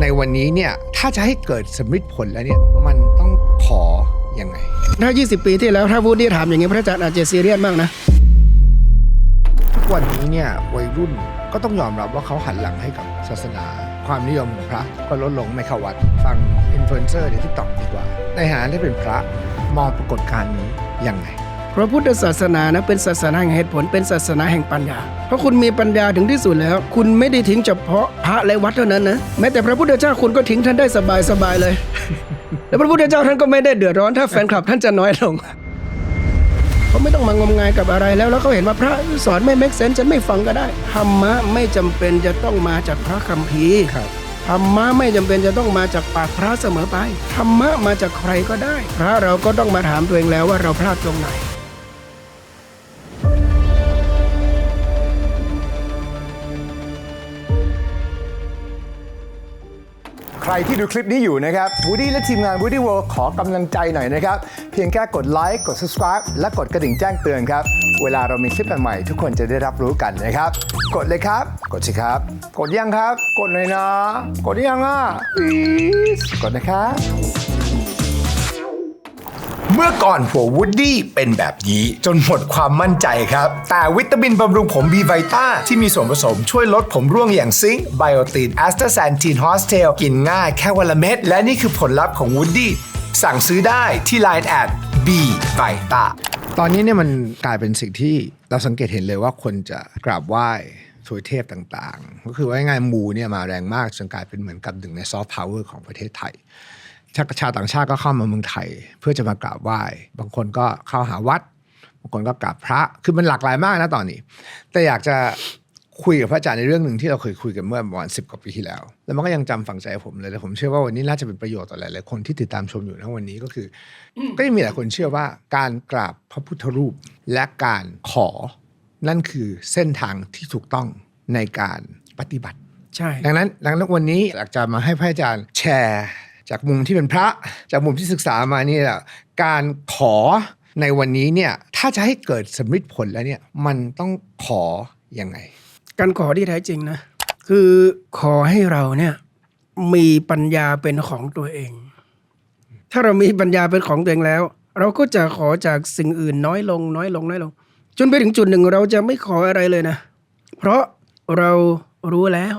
ในวันนี้เนี่ยถ้าจะให้เกิดสำเร็จผลแล้วเนี่ยมันต้องขอยังไง ถ้า 20 ปีที่แล้วถ้าวูดดี้ถามอย่างนี้พระอาจารย์อาจจะซีเรียสมากนะทุกวันนี้เนี่ยวัยรุ่นก็ต้องยอมรับว่าเขาหันหลังให้กับศาสนา ความนิยมของพระก็ลดลงไม่เข้าวัด ฟังอินฟลูเอนเซอร์ในทิกตอกดีกว่า ในฐานะที่เป็นพระมองปรากฏการณ์นี้ยังไง พระพุทธศาสนานะเป็นศาสนาแห่งเหตุผลเป็นศาสนาแห่งปัญญา เพราะคุณมีปัญญาถึงที่สุดแล้ว คุณไม่ได้ทิ้งเฉพาะพระและวัดเท่านั้นนะแม้แต่พระพุทธเจ้าคุณก็ทิ้งท่านได้สบายสบายๆเลย แล้วพระพุทธเจ้าท่านก็ไม่ได้เดือดร้อนถ้าแฟนคลับท่านจะน้อยลงเขาไม่ต้องมางมงายกับอะไรแล้วแล้วเขาเห็นว่าพระสอนไม่เมกเซนฉันไม่ฟังก็ได้ธรรมะไม่จำเป็นจะต้องมาจากพระคัมภีร์ครับธรรมะไม่จำเป็นจะต้องมาจากปากพระเสมอไปธรรมะมาจากใครก็ได้ พระเราก็ต้องมาถามตัวเองแล้วว่าเราพลาดตรงไหน รที่ดูคลิปนี้อยู่นะครับวูดี้และทีมงาน Woody World ขอกำลังใจหน่อยนะครับ เพียงแค่กดไลค์กด subscribe และกดกระดิ่งแจ้งเตือนครับ เวลาเรามีคลิปใหม่ๆทุกคนจะได้รับรู้กันนะครับ กดเลยครับ กดสิครับ กดยังครับ กดเลยนะ กดยังอะ please กดนะครับ เมื่อก่อนหัววูดดี้เป็นแบบนี้จนหมดความมั่นใจครับ แต่วิตามินบำรุงผมบีไวต้าที่มีส่วนผสมช่วยลดผมร่วงอย่างซิงค์ไบโอตินแอสตาแซนทีนฮอสเทลกินง่ายแค่วันละเม็ดและนี่คือผลลัพธ์ของวูดดี้สั่งซื้อได้ที่ Line แอดบีไวต้าตอนนี้เนี่ยมันกลายเป็นสิ่งที่เราสังเกตเห็นเลยว่าคนจะกราบไหว้ทวยเทพต่างๆ ก็คือว่าง่ายมูเนี่ยมาแรงมากจนกลายเป็นเหมือนกับหนึ่งในซอฟต์พาวเวอร์ของประเทศไทย ชาชาวต่างชาติก็เข้ามาเมืองไทย เพื่อจะมากราบไหว้ บางคนก็เข้าหาวัด บางคนก็กราบพระ คือมันหลากหลายมากนะตอนนี้ แต่อยากจะคุยกับพระอาจารย์ในเรื่องหนึ่งที่เราเคยคุยกันเมื่อประมาณสิบกว่าปีที่แล้ว แล้วมันก็ยังจำฝังใจผมเลยและผมเชื่อว่าวันนี้น่าจะเป็นประโยชน์ต่อหลายๆคนที่ติดตามชมอยู่ในวันนี้ก็คืออก็ยังมีหลายคนเชื่อว่าการกราบพระพุทธรูปและการขอ นั่นคือเส้นทางที่ถูกต้องในการปฏิบัติ ใช่ ดังนั้นดังนั้นวันนี้อยากจะมาให้พระอาจารย์แชร์ จากมุมที่เป็นพระ จากมุมที่ศึกษามานี่แหละการขอในวันนี้เนี่ยถ้าจะให้เกิดสำเร็จผลแล้วเนี่ยมันต้องขอยังไง การขอที่แท้จริงนะคือขอให้เราเนี่ยมีปัญญาเป็นของตัวเอง ถ้าเรามีปัญญาเป็นของตัวเองแล้ว เราก็จะขอจากสิ่งอื่นน้อยลง น้อยลงน้อยลง จนไปถึงจุดหนึ่งเราจะไม่ขออะไรเลยนะ เพราะเรารู้แล้ว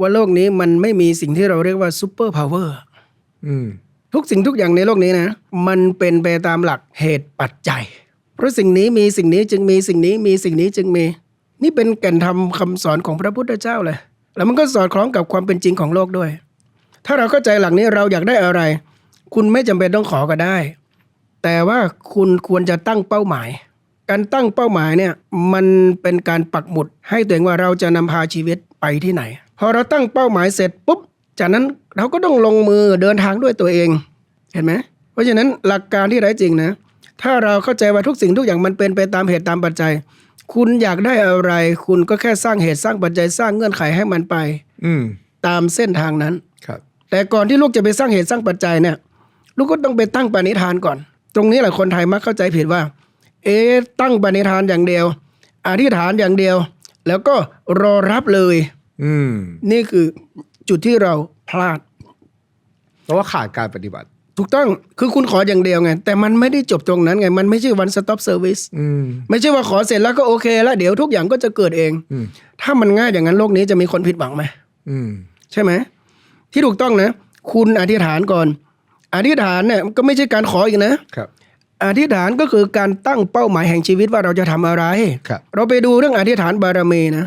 ว่าโลกนี้มันไม่มีสิ่งที่เราเรียกว่าซูเปอร์พาวเวอร์ อืมทุกสิ่งทุกอย่างในโลกนี้นะ มันเป็นไปตามหลักเหตุปัจจัย เพราะสิ่งนี้มีสิ่งนี้จึงมีสิ่งนี้มีสิ่งนี้จึงมี นี่เป็นแก่นธรรมคำสอนของพระพุทธเจ้าเลย แล้วมันก็สอดคล้องกับความเป็นจริงของโลกด้วย ถ้าเราเข้าใจหลักนี้เราอยากได้อะไร คุณไม่จำเป็นต้องขอก็ได้ แต่ว่าคุณควรจะตั้งเป้าหมาย การตั้งเป้าหมายเนี่ยมันเป็นการปักหมุดให้ตัวเองว่าเราจะนำพาชีวิตไปที่ไหน พอเราตั้งเป้าหมายเสร็จปุ๊บ จากนั้นเราก็ต้องลงมือเดินทางด้วยตัวเอง เห็นไหมเพราะฉะนั้นหลักการที่แท้จริงนะ ถ้าเราเข้าใจว่าทุกสิ่งทุกอย่างมันเป็นไปตามเหตุตามปัจจัย คุณอยากได้อะไร คุณก็แค่สร้างเหตุสร้างปัจจัยสร้างเงื่อนไขให้มันไป อืมตามเส้นทางนั้นครับ แต่ก่อนที่ลูกจะไปสร้างเหตุสร้างปัจจัยเนี่ย ลูกก็ต้องไปตั้งปณิธานก่อน ตรงนี้แหละคนไทยมักเข้าใจผิดว่า เอ๊ะตั้งปณิธานอย่างเดียว อธิษฐานอย่างเดียว แล้วก็รอรับเลย อืมนี่คือ จุดที่เราพลาด เพราะว่าขาดการปฏิบัติ ถูกต้องคือคุณขออย่างเดียวไง แต่มันไม่ได้จบตรงนั้นไง มันไม่ใช่ one stop service อืมไม่ใช่ว่าขอเสร็จแล้วก็โอเค แล้วเดี๋ยวทุกอย่างก็จะเกิดเองอืมถ้ามันง่ายอย่างนั้นโลกนี้จะมีคนผิดหวังไหมอืมใช่ไหมที่ถูกต้องนะ คุณอธิษฐานก่อน อธิษฐานเนี่ยก็ไม่ใช่การขออีกนะครับอธิษฐานก็คือการตั้งเป้าหมายแห่งชีวิตว่าเราจะทำอะไรครับเราไปดูเรื่องอธิษฐานบารมีนะ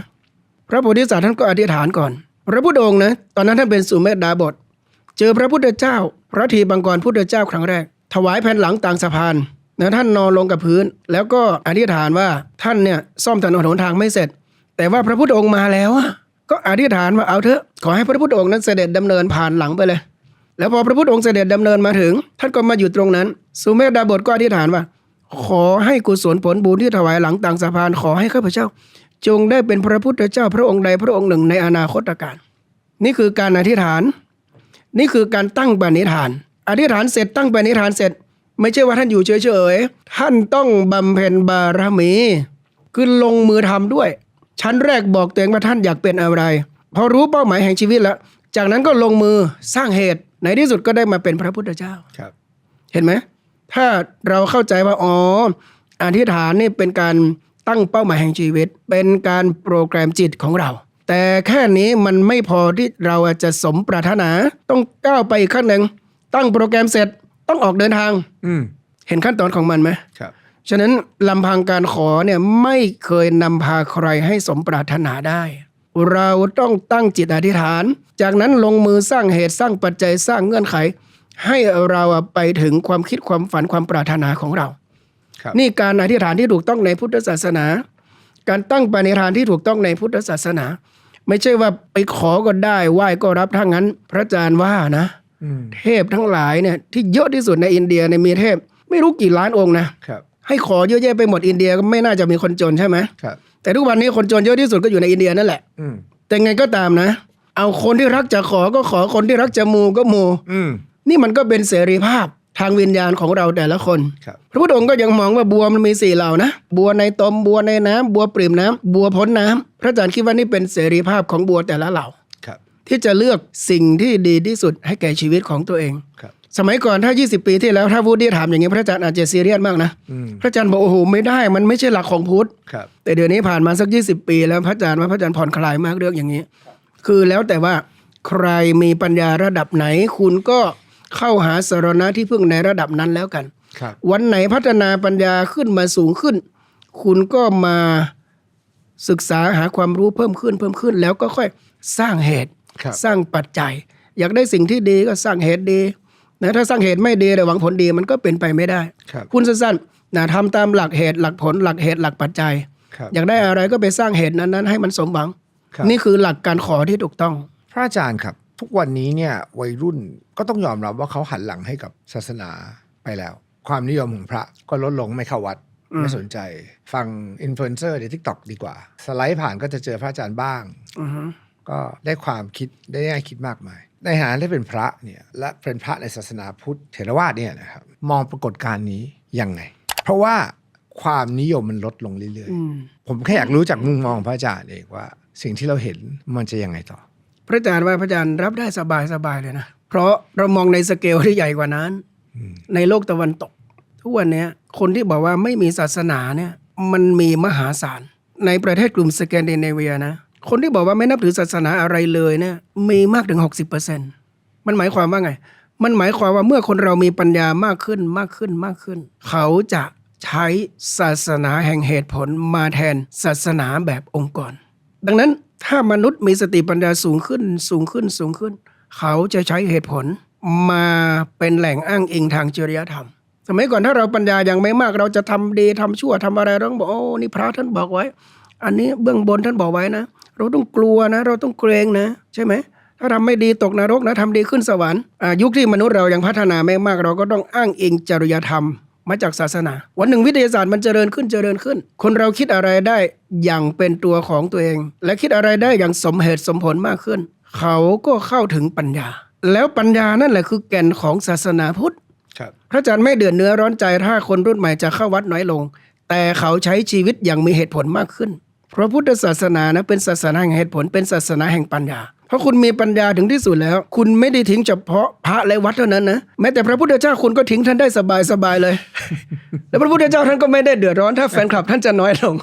พระโพธิสัตว์ท่านก็อธิษฐานก่อน พระพุทธองค์นะตอนนั้นท่านเป็นสุเมธดาบท เจอพระพุทธเจ้า พระทีบังกรพุทธเจ้าครั้งแรก ถวายแผ่นหลังต่างสะพานนะท่านนอนลงกับพื้น แล้วก็อธิษฐานว่าท่านเนี่ยซ่อมถนนหนทางไม่เสร็จ แต่ว่าพระพุทธองค์มาแล้วอะก็อธิษฐานว่าเอาเถอะขอให้พระพุทธองค์นั้นเสด็จดำเนินผ่านหลังไปเลย แล้วพอพระพุทธองค์เสด็จดำเนินมาถึง ท่านก็มาอยู่ตรงนั้น สุเมธดาบทก็อธิษฐานว่า ขอให้กุศลผลบุญที่ถวายหลังต่างสะพานขอให้ข้าพเจ้า จงได้เป็นพระพุทธเจ้าพระองค์ใดพระองค์หนึ่งในอนาคตการนี่คือการอธิษฐาน นี่คือการตั้งปณิธาน อธิษฐานเสร็จตั้งปณิธานเสร็จ ไม่ใช่ว่าท่านอยู่เฉยๆท่านต้องบำเพ็ญบารมีคือลงมือทำด้วย ชั้นแรกบอกตัวเองว่าท่านอยากเป็นอะไร พอรู้เป้าหมายแห่งชีวิตแล้ว จากนั้นก็ลงมือสร้างเหตุในที่สุดก็ได้มาเป็นพระพุทธเจ้าครับ เห็นไหมถ้าเราเข้าใจว่าอ๋ออธิษฐานนี่เป็นการ ตั้งเป้าหมายแห่งชีวิต เป็นการโปรแกรมจิตของเรา แต่แค่นี้มันไม่พอที่เราจะสมปรารถนา ต้องก้าวไปอีกขั้นหนึ่งตั้งโปรแกรมเสร็จต้องออกเดินทาง อืมเห็นขั้นตอนของมันไหมครับฉะนั้นลำพังการขอเนี่ยไม่เคยนำพาใครให้สมปรารถนาได้ เราต้องตั้งจิตอธิษฐาน จากนั้นลงมือสร้างเหตุสร้างปัจจัยสร้างเงื่อนไข ให้เราไปถึงความคิดความฝันความปรารถนาของเราครับ นี่การอธิษฐานที่ถูกต้องในพุทธศาสนา การตั้งปณิธานที่ถูกต้องในพุทธศาสนา ไม่ใช่ว่าไปขอก็ได้ไหว้ก็รับถ้างั้น พระอาจารย์ว่านะอืมเทพทั้งหลายเนี่ยที่เยอะที่สุดในอินเดียในยมีเทพ ไม่รู้กี่ล้านองค์นะครับให้ขอเยอะแยะไปหมดอินเดียก็ไม่น่าจะมีคนจนใช่ไหมครับแต่ทุกวันนี้คนจนเยอะที่สุดก็อยู่ในอินเดียนั่นแหละอืมแต่ไงก็ตามนะ เอาคนที่รักจะขอก็ขอคนที่รักจะมูก็มูอืมนี่มันก็เป็นเสรีภาพ ทางวิญญาณของเราแต่ละคน ครับ พระพุทธองค์ก็ยังมองว่าบัวมันมีสี่เหล่านะ บัวในตมบัวในน้ำบัวปริ่มน้ำบัวพ้นน้ำพระอาจารย์คิดว่านี่เป็นเสรีภาพของบัวแต่ละเหล่า ครับ ที่จะเลือกสิ่งที่ดีที่สุดให้แก่ชีวิตของตัวเอง ครับ สมัยก่อนถ้า 20 ปีที่แล้วถ้าวูดดี้ถามอย่างนี้พระอาจารย์อาจจะซีเรียสมากนะ อืม พระอาจารย์บอกโอ้โหไม่ได้ มันไม่ใช่หลักของพุทธ ครับ แต่เดี๋ยวนี้ผ่านมาสัก 20 ปีแล้วพระอาจารย์ว่าพระอาจารย์ผ่อนคลายมากเรื่องอย่างนี้ คือแล้วแต่ว่าใครมีปัญญาระดับไหน คุณก็ เข้าหาสารณะที่พึ่งในระดับนั้นแล้วกันครับวันไหนพัฒนาปัญญาขึ้นมาสูงขึ้น คุณก็มาศึกษาหาความรู้เพิ่มขึ้นเพิ่มขึ้น แล้วก็ค่อยสร้างเหตุครับสร้างปัจจัย อยากได้สิ่งที่ดีก็สร้างเหตุดีนะถ้าสร้างเหตุไม่ดีแต่หวังผลดีมันก็เป็นไปไม่ได้ครับคุณสั้นๆนะทำตามหลักเหตุหลักผลหลักเหตุหลักปัจจัยครับอยากได้อะไรก็ไปสร้างเหตุนั้นๆ ให้มันสมหวังครับนี่คือหลักการขอที่ถูกต้อง พระอาจารย์ครับ ทุกวันนี้เนี่ยวัยรุ่นก็ต้องยอมรับว่าเขาหันหลังให้กับศาสนาไปแล้ว ความนิยมของพระก็ลดลงไม่เข้าวัดอืมไม่สนใจ ฟังอินฟลูเอนเซอร์ในทิกตอกดีกว่า สไลด์ผ่านก็จะเจอพระอาจารย์บ้างอือฮึก็ได้ความคิดได้แง่คิดมากมาย ในฐานะที่เป็นพระเนี่ยและเป็นพระในศาสนาพุทธเถรวาทเนี่ยนะครับมองปรากฏการณ์นี้ยังไง เพราะว่าความนิยมมันลดลงเรื่อยอืมๆผมแค่อยากรู้จากมุมมองของพระอาจารย์เองว่า สิ่งที่เราเห็นมันจะยังไงต่อ พระอาจารย์ว่าพระอาจารย์รับได้สบายสบายเลยนะ เพราะเรามองในสเกลที่ใหญ่กว่านั้น ในโลกตะวันตก ทุกวันเนี้ยคนที่บอกว่าไม่มีศาสนาเนี่ยมันมีมหาศาล ในประเทศกลุ่มสแกนดิเนเวียนะ คนที่บอกว่าไม่นับถือศาสนาอะไรเลยเนี่ยมีมากถึง 60%มันหมายความว่าไง มันหมายความว่าเมื่อคนเรามีปัญญามากขึ้นมากขึ้นมากขึ้น เขาจะใช้ศาสนาแห่งเหตุผลมาแทนศาสนาแบบองค์กร ดังนั้น ถ้ามนุษย์มีสติปัญญาสูงขึ้นสูงขึ้นสูงขึ้น เขาจะใช้เหตุผลมาเป็นแหล่งอ้างอิงทางจริยธรรม สมัยก่อนถ้าเราปัญญายังไม่มากเราจะทำดีทำชั่วทำอะไรเราต้องบอกโอ้นี่พระท่านบอกไว้ อันนี้เบื้องบนท่านบอกไว้นะ เราต้องกลัวนะ เราต้องเกรงนะ ใช่ไหมถ้าทำไม่ดีตกนรกนะทำดีขึ้นสวรรค์ยุคที่มนุษย์เรายังพัฒนาไม่มากเราก็ต้องอ้างอิงจริยธรรม มาจากศาสนา วันหนึ่งวิทยาศาสตร์มันเจริญขึ้นเจริญขึ้น คนเราคิดอะไรได้อย่างเป็นตัวของตัวเอง และคิดอะไรได้อย่างสมเหตุสมผลมากขึ้น เขาก็เข้าถึงปัญญา แล้วปัญญานั่นแหละคือแก่นของศาสนาพุทธครับพระอาจารย์ไม่เดือดเนื้อร้อนใจถ้าคนรุ่นใหม่จะเข้าวัดน้อยลง แต่เขาใช้ชีวิตอย่างมีเหตุผลมากขึ้น เพราะพุทธศาสนานะเป็นศาสนาแห่งเหตุผลเป็นศาสนาแห่งปัญญาเพ ราะคุณมีปัญญาถึงที่สุดแล้ว คุณไม่ได้ทิ้งเฉพาะพระและวัดเท่านั้นนะแม้แต่พระพุทธเจ้าคุณก็ทิ้งท่านได้สบายสบายๆเลย แล้วพระพุทธเจ้าท่านก็ไม่ได้เดือดร้อนถ้าแฟนคลับท่านจะน้อยลง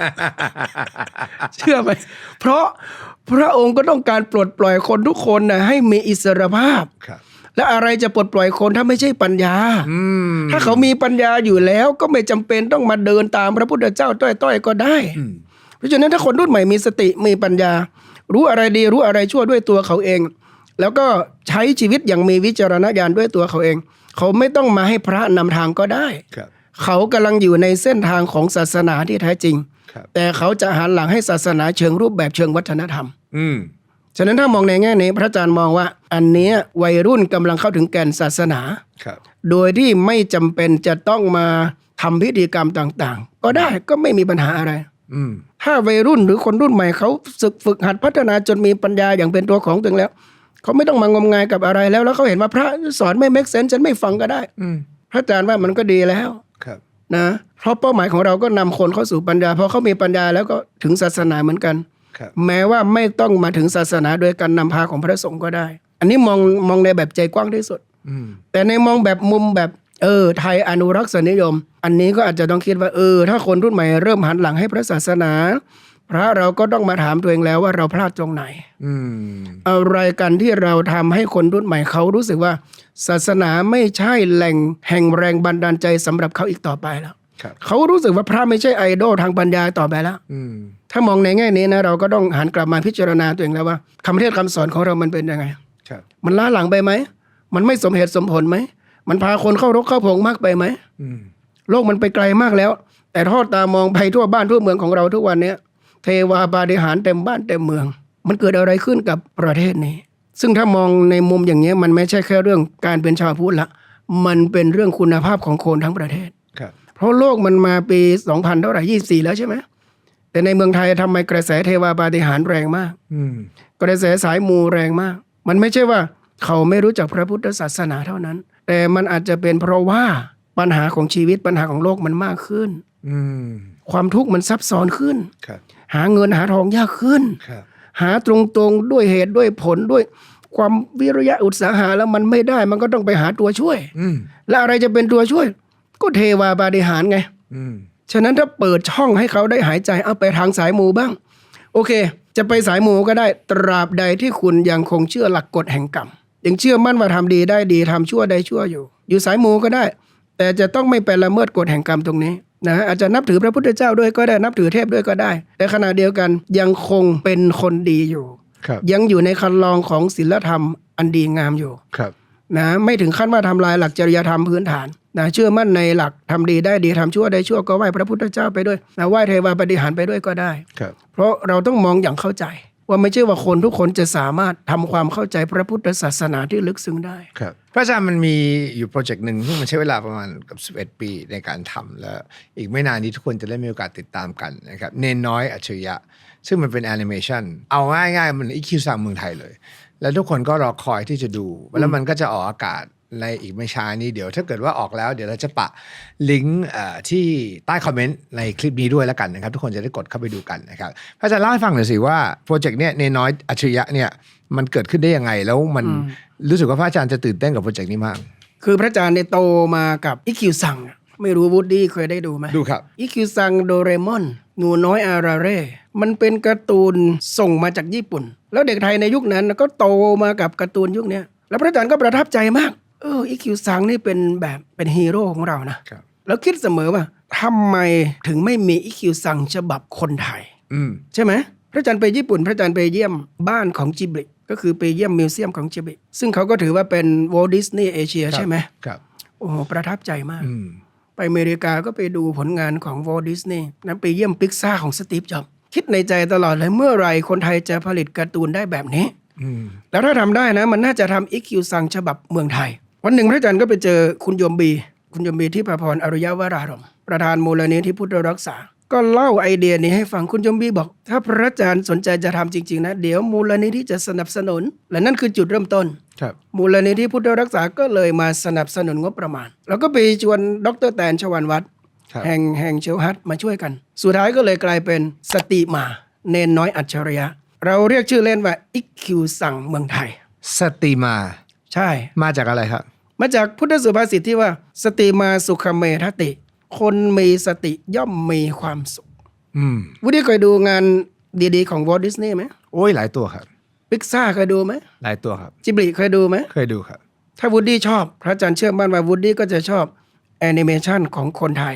เชื่อไหมเพราะพระองค์ก็ต้องการปลดปล่อยคนทุกคนนะให้มีอิสรภาพครับและอะไรจะปลดปล่อยคนถ้าไม่ใช่ปัญญาอืมถ้าเขามีปัญญาอยู่แล้วก็ไม่จำเป็นต้องมาเดินตามพระพุทธเจ้าต้อยๆก็ได้อืมเพราะฉะนั้นถ้าคนรุ่นใหม่มีสติมีปัญญา รู้อะไรดีรู้อะไรชั่วด้วยตัวเขาเอง แล้วก็ใช้ชีวิตอย่างมีวิจารณญาณด้วยตัวเขาเอง เขาไม่ต้องมาให้พระนำทางก็ได้ครับเขากำลังอยู่ในเส้นทางของศาสนาที่แท้จริงครับแต่เขาจะหันหลังให้ศาสนาเชิงรูปแบบเชิงวัฒนธรรม อืมฉะนั้นถ้ามองในแง่นี้พระอาจารย์มองว่า อันเนี้ยวัยรุ่นกำลังเข้าถึงแก่นศาสนาครับโดยที่ไม่จำเป็นจะต้องมาทำพิธีกรรมต่าง ๆ ก็ได้ก็ไม่มีปัญหาอะไรอืม ถ้าวัยรุ่นหรือคนรุ่นใหม่เขาฝึกฝึกหัดพัฒนาจนมีปัญญาอย่างเป็นตัวของตัวเองแล้ว เขาไม่ต้องมางมงายกับอะไรแล้ว แล้วเขาเห็นว่าพระสอนไม่เมกเซนฉันไม่ฟังก็ได้ อืมพระอาจารย์ว่ามันก็ดีแล้วครับนะเพราะเป้าหมายของเราก็นำคนเข้าสู่ปัญญาพอเขามีปัญญาแล้วก็ถึงศาสนาเหมือนกันครับแม้ว่าไม่ต้องมาถึงศาสนาโดยการนำพาของพระสงฆ์ก็ได้ อันนี้มองมองในแบบใจกว้างที่สุดอืมแต่ในมองแบบมุมแบบ เออไทยอนุรักษ์นิยม อันนี้ก็อาจจะต้องคิดว่าเออ ถ้าคนรุ่นใหม่เริ่มหันหลังให้พระศาสนา พระเราก็ต้องมาถามตัวเองแล้วว่าเราพลาดตรงไหนอืมอะไรกันที่เราทำให้คนรุ่นใหม่เขารู้สึกว่า ศาสนาไม่ใช่แหล่งแห่งแรงบันดาลใจสำหรับเขาอีกต่อไปแล้วครับเขารู้สึกว่าพระไม่ใช่ไอดอลทางปัญญาต่อไปแล้วอืมถ้ามองในแง่นี้นะเราก็ต้องหันกลับมาพิจารณาตัวเองแล้วว่าคำเทศน์คำสอนของเรามันเป็นยังไงครับมันล้าหลังไปไหมมันไม่สมเหตุสมผลไหม มันพาคนเข้ารกเข้าพงมากไปไหมอืมโลกมันไปไกลมากแล้ว แต่ทอดตามองไปทั่วบ้านทั่วเมืองของเราทุกวันเนี้ยเทวาปาฏิหาริย์เต็มบ้านเต็มเมือง มันเกิดอะไรขึ้นกับประเทศนี้ ซึ่งถ้ามองในมุมอย่างเงี้ยมันไม่ใช่แค่เรื่องการเป็นชาวพุทธละ มันเป็นเรื่องคุณภาพของคนทั้งประเทศครับเพราะโลกมันมาปี2000เท่าไหร่24แล้วใช่ไหมแต่ในเมืองไทยทำไมกระแสเทวาปาฏิหาริย์แรงมาก อืมกระแสสายมูแรงมาก มันไม่ใช่ว่าเขาไม่รู้จักพระพุทธศาสนาเท่านั้น แต่มันอาจจะเป็นเพราะว่าปัญหาของชีวิตปัญหาของโลกมันมากขึ้น อืม ความทุกข์มันซับซ้อนขึ้น ครับ หาเงินหาทองยากขึ้น ครับ หาตรงๆด้วยเหตุด้วยผลด้วย ความวิริยะอุตสาหะแล้วมันไม่ได้ มันก็ต้องไปหาตัวช่วย อืม แล้วอะไรจะเป็นตัวช่วย ก็เทวาปาฏิหาริย์ไง อืม ฉะนั้นถ้าเปิดช่องให้เขาได้หายใจเอาไปทางสายมูบ้าง โอเค จะไปสายมูก็ได้ตราบใดที่คุณยังคงเชื่อหลักกฎแห่งกรรม ยังเชื่อมั่นว่าทำดีได้ดีทำชั่วได้ชั่วอยู่ อยู่สายมูก็ได้ แต่จะต้องไม่ไปละเมิดกฎแห่งกรรมตรงนี้นะอาจจะนับถือพระพุทธเจ้าด้วยก็ได้นับถือเทพด้วยก็ได้ แต่ขณะเดียวกันยังคงเป็นคนดีอยู่ครับยังอยู่ในคันลองของศีลธรรมอันดีงามอยู่ครับนะไม่ถึงขั้นว่าทำลายหลักจริยธรรมพื้นฐานนะเชื่อมั่นในหลักทำดีได้ดีทำชั่วได้ชั่วก็ไหว้พระพุทธเจ้าไปด้วยนะไหว้เทวาปฏิหารย์ไปด้วยก็ได้ครับเพราะเราต้องมองอย่างเข้าใจ ว่าไม่ใช่ว่าคนทุกคนจะสามารถทำความเข้าใจพระพุทธศาสนาที่ลึกซึ้งได้ครับพระอาจารย์มันมีอยู่โปรเจกต์หนึ่งซึ่งมันใช้เวลาประมาณกับ11 ปีในการทำแล้ว อีกไม่นานนี้ทุกคนจะได้มีโอกาสติดตามกันนะครับเนนน้อยอัจฉริยะ ซึ่งมันเป็นแอนิเมชันเอาง่ายๆ มันอีคิวซังเมืองไทยเลย แล้วทุกคนก็รอคอยที่จะดู แล้วมันก็จะออกอากาศ ในอีกไม่ช้านี้เดี๋ยวถ้าเกิดว่าออกแล้วเดี๋ยวเราจะปะลิงก์เอ่อที่ใต้คอมเมนต์ในคลิปนี้ด้วยแล้วกันนะครับ ทุกคนจะได้กดเข้าไปดูกันนะครับพระอาจารย์เล่าให้ฟังหน่อยสิว่าโปรเจกต์เนี้ยเนนน้อยอัจฉริยะเนี่ยมันเกิดขึ้นได้ยังไง แล้วมันรู้สึกว่าพระอาจารย์จะตื่นเต้นกับโปรเจกต์นี้มาก คือพระอาจารย์เนี่ยโตมากับอีคิวซังอะไม่รู้วูดดี้เคยได้ดูไหมดูครับอีคิวซังโดเรมอนหนูน้อยอาราเร่มันเป็นการ์ตูนส่งมาจากญี่ปุ่น แล้วเด็กไทยในยุคนั้นก็โตมากับการ์ตูนยุคเนี้ยแล้วพระอาจารย์ก็ประทับใจมาก เอออีคิวซังนี่เป็นแบบเป็นฮีโร่ของเรานะครับ แล้วคิดเสมอว่าทำไมถึงไม่มีอีคิวซังฉบับคนไทย อืม ใช่ไหมพระอาจารย์ไปญี่ปุ่น พระอาจารย์ไปเยี่ยมบ้านของจิบลิก็คือไปเยี่ยมมิวเซียมของจิบลิซึ่งเขาก็ถือว่าเป็นวอลดิสนีย์เอเชียใช่ไหมครับ โอ้โหประทับใจมาก อืม ไปอเมริกาก็ไปดูผลงานของวอลดิสนีย์นั้นไปเยี่ยมพิกซ่าของสตีฟจ็อบส์คิดในใจตลอดเลยเมื่อไหรคนไทยจะผลิตการ์ตูนได้แบบนี้ อืม แล้วถ้าทำได้นะ มันน่าจะทำอีคิวซังฉบับเมืองไทย วันหนึ่งพระอาจารย์ก็ไปเจอคุณโยมบี คุณโยมบีที่ประพรอรุยวรารมณ์ประธานมูลนิธิพุทธรักษา ก็เล่าไอเดียนี้ให้ฟังคุณโยมบีบอก ถ้าพระอาจารย์สนใจจะทำจริง ๆ นะ เดี๋ยวมูลนิธิจะสนับสนุน และนั่นคือจุดเริ่มต้นครับมูลนิธิพุทธรักษาก็เลยมาสนับสนุนงบประมาณ แล้วก็ไปชวนดรแตนชวันวัฒน์ครับแห่งแห่งเชลฮัตมาช่วยกัน สุดท้ายก็เลยกลายเป็นสติมาเนนน้อยอัจฉริยะ เราเรียกชื่อเล่นว่าอิกคิวสั่งเมืองไทย สติมา ใช่ มาจากอะไรครับ มาจากพุทธสุภาษิตที่ว่า สติมาสุขเมทติ คนมีสติย่อมมีความสุขอืมวุฒิเคยดูงานดีๆของวอลดิสนีย์ไหมโอ้ยหลายตัวครับพิกซ่าเคยดูไหมหลายตัวครับจิบลิเคยดูไหมเคยดูครับ ถ้าวูดดี้ชอบ พระอาจารย์เชื่อมั่นว่าวูดดี้ก็จะชอบแอนิเมชันของคนไทย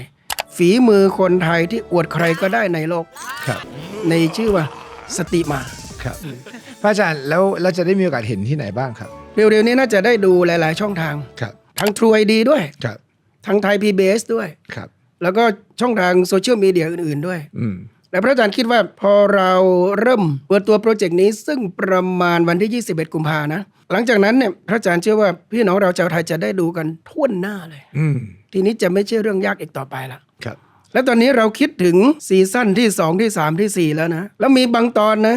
ฝีมือคนไทยที่อวดใครก็ได้ในโลก ครับ ในชื่อว่าสติมาครับ พระอาจารย์แล้วเราจะได้มีโอกาสเห็นที่ไหนบ้างครับ เร็วๆนี้น่าจะได้ดูหลาย ๆ ช่องทาง ครับ ทั้ง True ID ด้วย ครับ ทั้งไทย PBS ด้วย ครับ แล้วก็ช่องทางโซเชียลมีเดียอื่น ๆ ด้วย อืม และพระอาจารย์คิดว่าพอเราเริ่มเปิดตัวโปรเจกต์นี้ซึ่งประมาณวันที่ 21 กุมภานะ หลังจากนั้นเนี่ยพระอาจารย์เชื่อว่าพี่น้องเราชาวไทยจะได้ดูกันทั่วหน้าเลย อืม ทีนี้จะไม่ใช่เรื่องยากอีกต่อไปละ ครับ แล้วตอนนี้เราคิดถึงซีซั่นที่ 2 ที่ 3 ที่ 4 แล้วนะ แล้วมีบางตอนนะ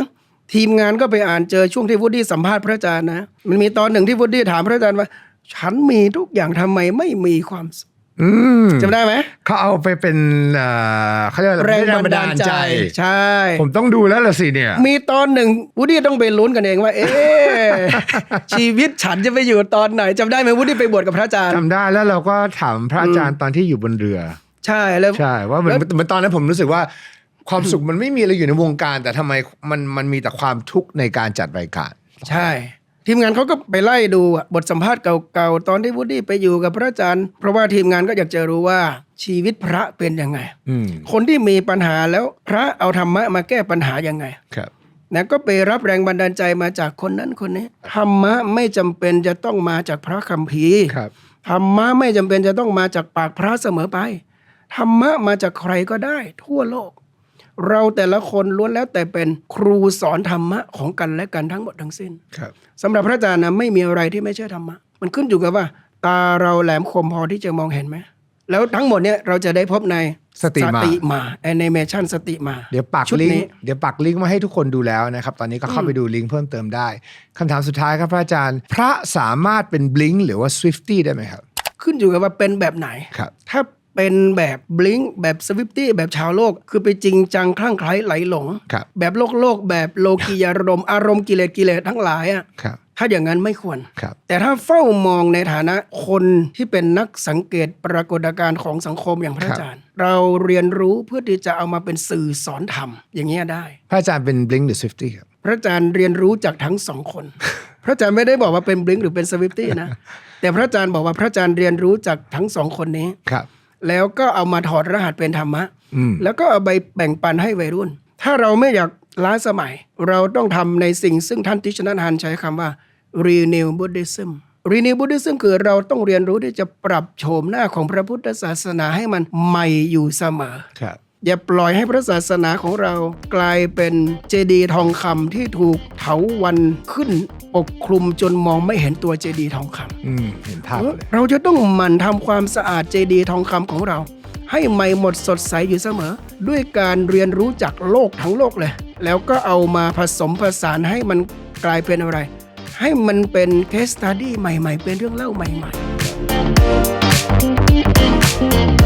ทีมงานก็ไปอ่านเจอช่วงที่วูดดี้สัมภาษณ์พระอาจารย์นะ มันมีตอนหนึ่งที่วูดดี้ถามพระอาจารย์ว่า ฉันมีทุกอย่างทำไมไม่มีความสุขอืมจำได้ไหมเขาเอาไปเป็นเอ่อเขาเรียกอะไรแรงบันดาลใจ ใช่ ผมต้องดูแล้วล่ะสิเนี่ย มีตอนหนึ่งวูดดี้ต้องไปลุ้นกันเองว่า เอ๊ะชีวิตฉันจะไปอยู่ตอนไหนจำได้ไหมวูดดี้ไปบวชกับพระอาจารย์จำได้แล้วเราก็ถามพระอาจารย์ตอนที่อยู่บนเรือ ใช่แล้วใช่ว่าเหมือนแล้วเหมือนตอนนั้นผมรู้สึกว่า ความสุขมันไม่มีอะไรอยู่ในวงการ แต่ทำไมมันมันมีแต่ความทุกข์ในการจัดรายการ ใช่ ทีมงานเขาก็ไปไล่ดูอะบทสัมภาษณ์เก่าๆ ตอนที่วูดดี้ไปอยู่กับพระอาจารย์ เพราะว่าทีมงานก็อยากจะรู้ว่าชีวิตพระเป็นยังไงอืมคนที่มีปัญหาแล้วพระเอาธรรมะมาแก้ปัญหายังไงครับนะก็ไปรับแรงบันดาลใจมาจากคนนั้นคนนี้ธรรมะไม่จำเป็นจะต้องมาจากพระคัมภีร์ครับธรรมะไม่จำเป็นจะต้องมาจากปากพระเสมอไปธรรมะมาจากใครก็ได้ ทั่วโลก เราแต่ละคนล้วนแล้วแต่เป็นครูสอนธรรมะของกันและกันทั้งหมดทั้งสิ้นครับสำหรับพระอาจารย์นะไม่มีอะไรที่ไม่ใช่ธรรมะ มันขึ้นอยู่กับว่า ตาเราแหลมคมพอที่จะมองเห็นไหมแล้วทั้งหมดเนี่ยเราจะได้พบในสติมามาแอนิเมชันสติมา เดี๋ยวปักชุดลิงนี้ก์เดี๋ยวปักลิงก์มาให้ทุกคนดูแล้วนะครับ ตอนนี้ก็เข้าไปดูลิงก์เพิ่มเติมได้คำถามสุดท้ายครับพระอาจารย์ พระสามารถเป็นบลิงก์หรือว่า Swifty ได้ไหมครับ ขึ้นอยู่กับว่าเป็นแบบไหนครับถ้า เป็นแบบบลิงแบบสวิฟตี้แบบชาวโลก คือไปจริงจังคลั่งไคล้ไหลหลง ครับ แบบโลกโลกแบบโลกียารมณ์อารมณ์กิเลสกิเลสทั้งหลายอะครับ ถ้าอย่างนั้นไม่ควร ครับ แต่ถ้าเฝ้ามองในฐานะคนที่เป็นนักสังเกตปรากฏการณ์ของสังคมอย่างพระอาจารย์ เราเรียนรู้เพื่อที่จะเอามาเป็นสื่อสอนธรรม อย่างเงี้ยได้ พระอาจารย์เป็นบลิงก์หรือ Swifty ครับ พระอาจารย์เรียนรู้จากทั้งสองคน พระอาจารย์ไม่ได้บอกว่าเป็นบลิงหรือเป็นสวิฟตี้นะ แต่พระอาจารย์บอกว่าพระอาจารย์เรียนรู้จากทั้งสองคนนี้ ครับ แล้วก็เอามาถอดรหัสเป็นธรรมะอืมแล้วก็เอาไปแบ่งปันให้วัยรุ่น ถ้าเราไม่อยากล้าสมัย เราต้องทำในสิ่งซึ่งท่านติชนันฮันใช้คำว่า renew Buddhism renew Buddhism คือเราต้องเรียนรู้ที่จะปรับโฉมหน้าของพระพุทธศาสนาให้มันใหม่อยู่เสมอครับ อย่าปล่อยให้พระศาสนาของเรากลายเป็นเจดีย์ทองคำที่ถูกเถาวันขึ้นปกคลุมจนมองไม่เห็นตัวเจดีย์ทองคำอืมเห็นภาพเลยเราจะต้องหมั่นทำความสะอาดเจดีย์ทองคำของเรา ให้ใหม่หมดสดใสอยู่เสมอ ด้วยการเรียนรู้จากโลกทั้งโลกเลย แล้วก็เอามาผสมผสานให้มันกลายเป็นอะไร ให้มันเป็นเคสตัดี้ใหม่ ๆ เป็นเรื่องเล่าใหม่ ๆ